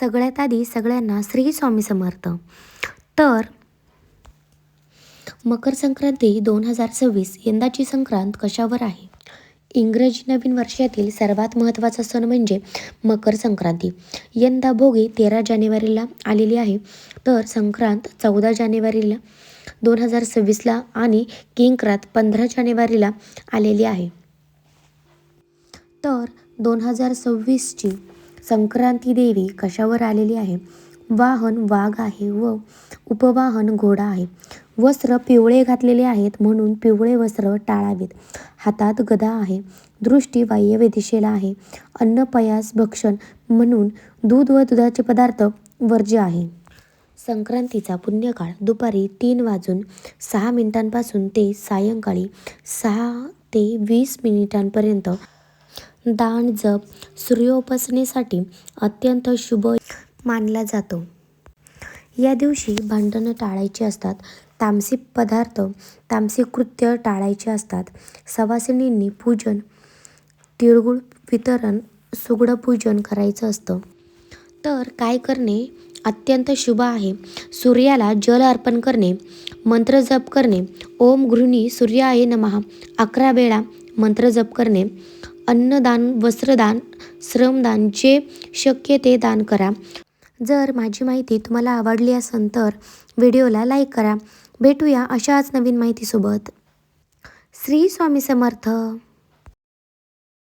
सगळ्यात आधी सगळ्यांना श्री स्वामी समर्थ. तर मकर संक्रांती दोन हजार सव्वीस यंदाची संक्रांत कशावर आहे? इंग्रजी नवीन वर्षातील सर्वात महत्त्वाचा सण म्हणजे मकर संक्रांती. यंदा भोगी तेरा जानेवारीला आलेली आहे. तर संक्रांत चौदा जानेवारीला दोन हजार सव्वीसला आणि किंक्रात पंधरा जानेवारीला आलेली आहे. तर दोन हजार सव्वीसची संक्रांती देवी कशावर आलेली आहे? वाहन वाघ आहे व उपवाहन घोडा आहे. वस्त्र पिवळे घातलेले आहेत म्हणून पिवळे वस्त्र टाळावेत. हातात गदा आहे. दृष्टी वायव्य दिशेला आहे. अन्नपयास भक्षण म्हणून दूध व दुधाचे पदार्थ वर्ज्य आहे. संक्रांतीचा पुण्यकाळ दुपारी तीन वाजून सहा मिनिटांपासून ते सायंकाळी सहा ते वीस मिनिटांपर्यंत दान जप सूर्योपासनेसाठी अत्यंत शुभ मानला जातो. या दिवशी भांडणं टाळायची असतात. तामसिक पदार्थ तामसिक कृत्य टाळायचे असतात. सवासिनींनी पूजन तिळगुळ वितरण सुगडं पूजन करायचं असतं. तर काय करणे? अत्यंत शुभ आहे. सूर्याला जल अर्पण करणे मंत्र जप करणे. ओम गृहिणी सूर्याय नमः. अकरा वेळा मंत्र जप करणे. अन्नदान वस्त्रदान श्रमदान जे शक्य ते दान करा. जर माझी माहिती तुम्हाला आवडली असेल तर व्हिडिओला लाईक करा. भेटूया अशाच नवीन माहितीसोबत. श्री स्वामी समर्थ.